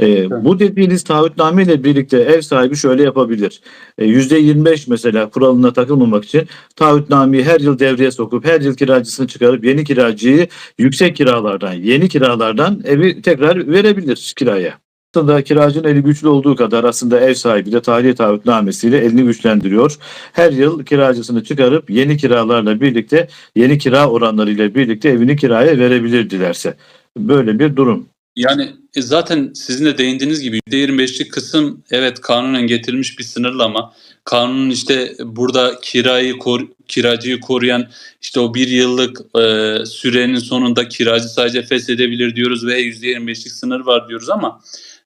E, bu dediğiniz taahhütname ile birlikte ev sahibi şöyle yapabilir. E, %25 mesela kuralına takılmamak için taahhütnameyi her yıl devreye sokup her yıl kiracısını çıkarıp yeni kiracıyı yüksek kiralardan, yeni kiralardan evi tekrar verebilir kiraya. Aslında kiracının eli güçlü olduğu kadar aslında ev sahibi de tahliye taahhütnamesiyle elini güçlendiriyor. Her yıl kiracısını çıkarıp yeni kiralarla birlikte yeni kira oranlarıyla birlikte evini kiraya verebilir dilerse. Böyle bir durum. Yani e, zaten sizin de değindiğiniz gibi %25'lik kısım evet kanunen getirilmiş bir sınırlama. Kanunun işte burada kirayı kor, kiracıyı koruyan işte o bir yıllık e, sürenin sonunda kiracı sadece feshedebilir diyoruz ve %25'lik sınır var diyoruz ama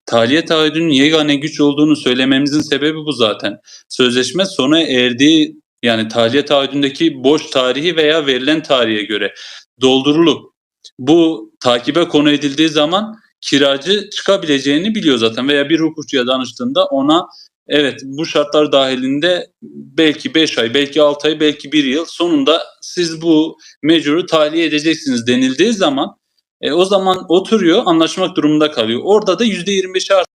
tahliye taahhüdünün yegane güç olduğunu söylememizin sebebi bu zaten. Sözleşme sona erdiği yani tahliye taahhüdündeki boş tarihi veya verilen tarihe göre doldurulup bu takibe konu edildiği zaman kiracı çıkabileceğini biliyor zaten veya bir hukukçuya danıştığında ona evet bu şartlar dahilinde belki 5 ay, belki 6 ay, belki 1 yıl sonunda siz bu mecuru tahliye edeceksiniz denildiği zaman e, o zaman oturuyor anlaşmak durumunda kalıyor. Orada da %25'i artık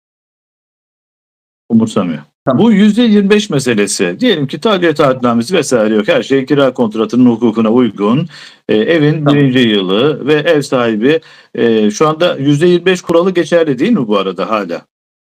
umursamıyor. Tamam. Bu %25 meselesi. Diyelim ki tahliye taahhütnamesi vesaire yok. Her şey kira kontratının hukukuna uygun. Ee, evin Tamam. birinci yılı ve ev sahibi e, şu anda %25 kuralı geçerli değil mi bu arada hala?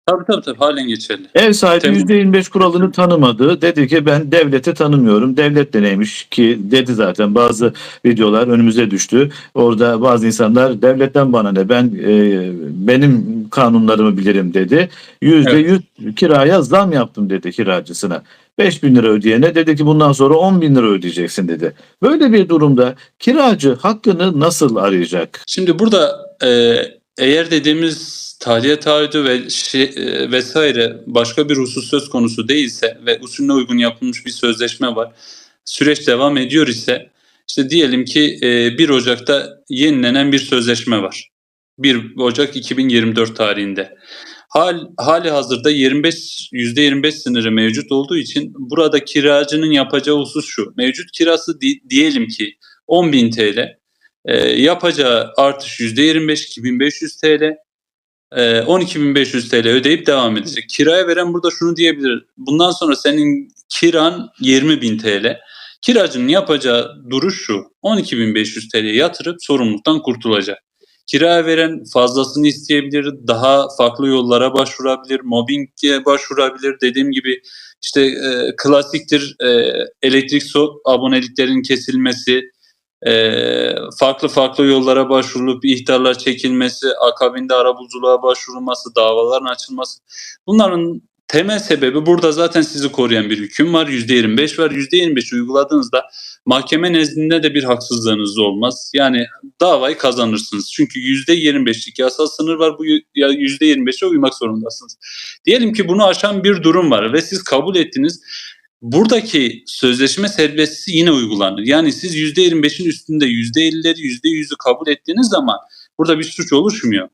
Tabii tabii, tabii halen geçerli. Ev sahibi Tabii. %25 kuralını tanımadı. Dedi ki ben devleti tanımıyorum. Devlet de neymiş ki dedi zaten bazı videolar önümüze düştü. Orada bazı insanlar devletten bana ne ben e, benim kanunlarımı bilirim dedi. %100 kiraya zam yaptım dedi kiracısına. 5 bin lira ödeyene dedi ki bundan sonra 10 bin lira ödeyeceksin dedi. Böyle bir durumda kiracı hakkını nasıl arayacak? Şimdi burada e, eğer dediğimiz tahliye taahhüdü ve şey, e, vesaire başka bir husus söz konusu değilse ve usulüne uygun yapılmış bir sözleşme var. Süreç devam ediyor ise işte diyelim ki e, 1 Ocak'ta yenilenen bir sözleşme var. 1 Ocak 2024 tarihinde. Hal, hali hazırda 25 %25 sınırı mevcut olduğu için burada kiracının yapacağı husus şu. Mevcut kirası di- diyelim ki 10.000 TL. E, yapacağı artış %25 2500 TL. E, 12.500 TL ödeyip devam edecek. Kiraya veren burada şunu diyebilir. Bundan sonra senin kiran 20.000 TL. Kiracının yapacağı duruş şu. 12.500 TL yatırıp sorumluluktan kurtulacak. Kiraya veren fazlasını isteyebilir, daha farklı yollara başvurabilir, mobbinge başvurabilir. Dediğim gibi işte e, klasiktir e, elektrik su aboneliklerin kesilmesi, e, farklı farklı yollara başvurulup ihtarlar çekilmesi, akabinde arabuluculuğa başvurulması, davaların açılması. Bunların temel sebebi burada zaten sizi koruyan bir hüküm var. %25 var. %25 uyguladığınızda mahkeme nezdinde de bir haksızlığınız olmaz. Yani davayı kazanırsınız. Çünkü %25'lik yasal sınır var. Bu ya- %25'e uymak zorundasınız. Diyelim ki bunu aşan bir durum var ve siz kabul ettiniz. Buradaki sözleşme serbestisi yine uygulanır. Yani siz %25'in üstünde %50'leri %100'ü kabul ettiğiniz zaman burada bir suç oluşmuyor.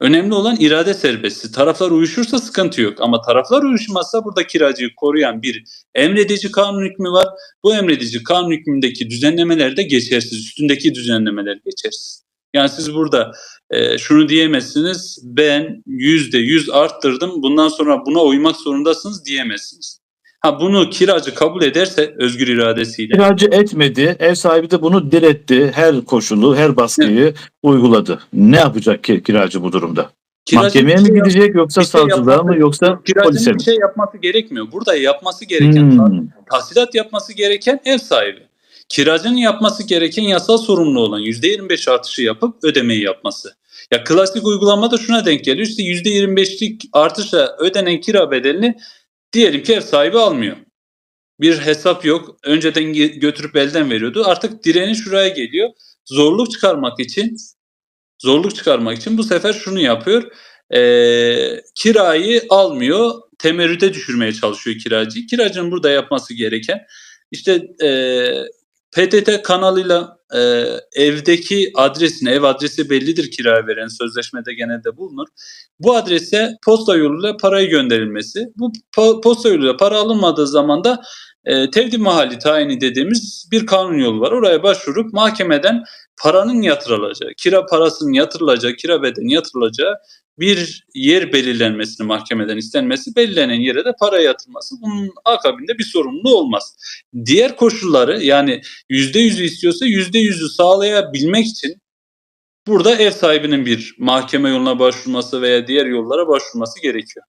Önemli olan irade serbestisi. Taraflar uyuşursa sıkıntı yok. Ama taraflar uyuşmazsa burada kiracıyı koruyan bir emredici kanun hükmü var. Bu emredici kanun hükmündeki düzenlemeler de geçersiz. Üstündeki düzenlemeler geçersiz. Yani siz burada e, şunu diyemezsiniz. Ben yüzde yüz arttırdım. Bundan sonra buna uymak zorundasınız diyemezsiniz. Ha bunu kiracı kabul ederse özgür iradesiyle Kiracı etmedi. Ev sahibi de bunu diretti. Her koşulu, her baskıyı uyguladı. Ne yapacak ki kiracı bu durumda? kiracı Mahkemeye bir mi şey yap- gidecek yoksa şey savcılığa yapması- mı yoksa polise mi? bir şey yapması gerekmiyor. Burada yapması gereken Hmm. tahsilat yapması gereken ev sahibi. Kiracının yapması gereken yasal sorumlu olan %25 artışı yapıp ödemeyi yapması. Ya klasik uygulamada şuna denk geliyor. İşte %25'lik artışla ödenen kira bedelini diyelim ki ev sahibi almıyor. Bir hesap yok. Önceden götürüp elden veriyordu. Artık direni şuraya geliyor. Zorluk çıkarmak için zorluk çıkarmak için bu sefer şunu yapıyor. Ee, kirayı almıyor. Temerrüde düşürmeye çalışıyor kiracıyı. Kiracının burada yapması gereken işte e, PTT kanalıyla e, evdeki adresine, ev adresi bellidir kiraya veren sözleşmede genelde bulunur. Bu adrese posta yoluyla parayı gönderilmesi. Bu po- posta yoluyla para alınmadığı zaman da e, tevdi mahalli tayini dediğimiz bir kanun yolu var. Oraya başvurup mahkemeden paranın yatırılacağı, kira parasının yatırılacağı, kira bedeni yatırılacağı bir yer belirlenmesini mahkemeden istenmesi, belirlenen yere de para yatırması. Bunun akabinde bir sorumluluğu olmaz. Diğer koşulları yani %100'ü istiyorsa %100'ü sağlayabilmek için burada ev sahibinin bir mahkeme yoluna başvurması veya diğer yollara başvurması gerekiyor.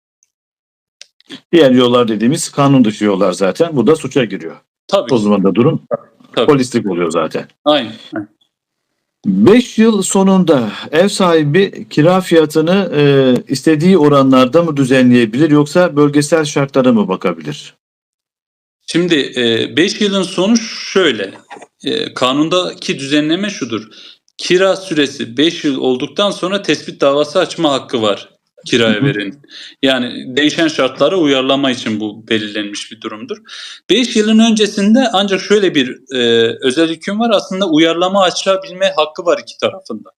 Diğer yollar dediğimiz kanun dışı yollar zaten. Bu da suça giriyor. Tabii. O zaman da durum tabii. polislik oluyor zaten. Aynen. aynen. 5 yıl sonunda ev sahibi kira fiyatını e, istediği oranlarda mı düzenleyebilir yoksa bölgesel şartlara mı bakabilir? Şimdi 5 yılın sonu şöyle. E, kanundaki düzenleme şudur. Kira süresi 5 yıl olduktan sonra tespit davası açma hakkı var kiraya verenin. Yani değişen şartlara uyarlama için bu belirlenmiş bir durumdur. 5 yılın öncesinde ancak şöyle bir e, özel hüküm var. Aslında uyarlama açabilme hakkı var iki tarafında.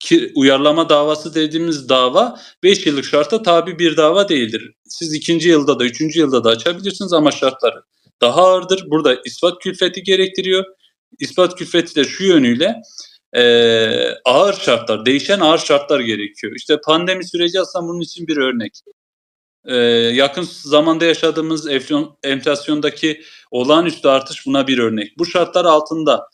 Ki, uyarlama davası dediğimiz dava 5 yıllık şarta tabi bir dava değildir. Siz ikinci yılda da üçüncü yılda da açabilirsiniz ama şartları daha ağırdır. Burada ispat külfeti gerektiriyor. İspat külfeti de şu yönüyle e, ağır şartlar, değişen ağır şartlar gerekiyor. İşte pandemi süreci aslında bunun için bir örnek. E, yakın zamanda yaşadığımız enflasyon, enflasyondaki olağanüstü artış buna bir örnek. Bu şartlar altında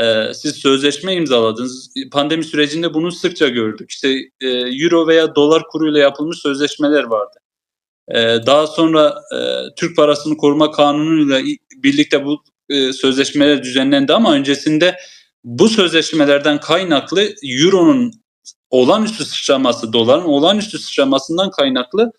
e, siz sözleşme imzaladınız. Pandemi sürecinde bunu sıkça gördük. İşte e, euro veya dolar kuruyla yapılmış sözleşmeler vardı. E, daha sonra e, Türk Parasını Koruma Kanunu'yla birlikte bu e, sözleşmeler düzenlendi ama öncesinde bu sözleşmelerden kaynaklı Euro'nun olağanüstü sıçraması, doların olağanüstü sıçramasından kaynaklı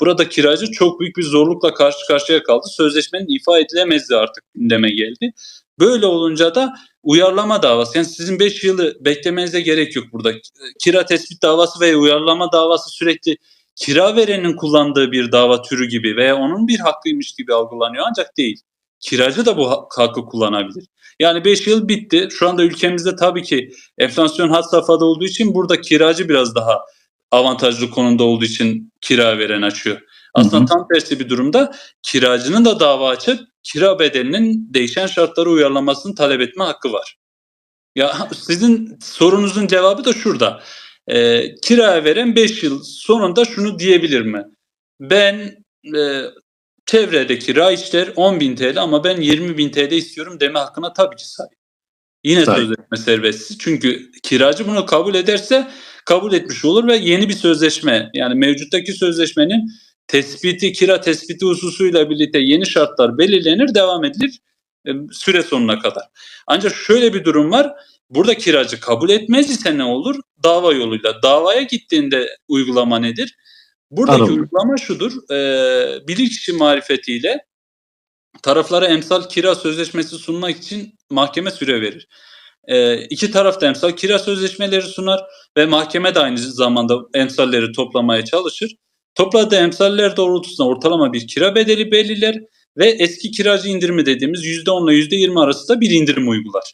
burada kiracı çok büyük bir zorlukla karşı karşıya kaldı. Sözleşmenin ifa edilemezdi artık gündeme geldi. Böyle olunca da uyarlama davası yani sizin 5 yılı beklemenize gerek yok burada. Kira tespit davası ve uyarlama davası sürekli kira verenin kullandığı bir dava türü gibi veya onun bir hakkıymış gibi algılanıyor ancak değil. Kiracı da bu hakkı kullanabilir. Yani 5 yıl bitti. Şu anda ülkemizde tabii ki enflasyon had safhada olduğu için burada kiracı biraz daha avantajlı konumda olduğu için kira veren açıyor. Aslında Hı hı. tam tersi bir durumda kiracının da dava açıp kira bedelinin değişen şartlara uyarlamasını talep etme hakkı var. Ya sizin sorunuzun cevabı da şurada. Ee, kiraya veren 5 yıl sonunda şunu diyebilir mi? Ben e, çevredeki raiçler 10.000 TL ama ben 20.000 TL istiyorum deme hakkına tabii ki sahip. Yine Sahip. sözleşme serbestsiz. Çünkü kiracı bunu kabul ederse kabul etmiş olur ve yeni bir sözleşme yani mevcuttaki sözleşmenin tespiti, kira tespiti hususuyla birlikte yeni şartlar belirlenir, devam edilir e, süre sonuna kadar. Ancak şöyle bir durum var. Burada kiracı kabul etmez ise ne olur? Dava yoluyla. Davaya gittiğinde uygulama nedir? Buradaki Anladım. uygulama şudur. E, bilirkişi marifetiyle taraflara emsal kira sözleşmesi sunmak için mahkeme süre verir. E, iki taraf da emsal kira sözleşmeleri sunar ve mahkeme de aynı zamanda emsalleri toplamaya çalışır. Topladığı emsaller doğrultusunda ortalama bir kira bedeli belirler ve eski kiracı indirimi dediğimiz %10 ile %20 arasında bir indirim uygular.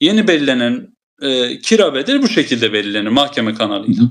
Yeni belirlenen e, kira bedeli bu şekilde belirlenir mahkeme kanalıyla.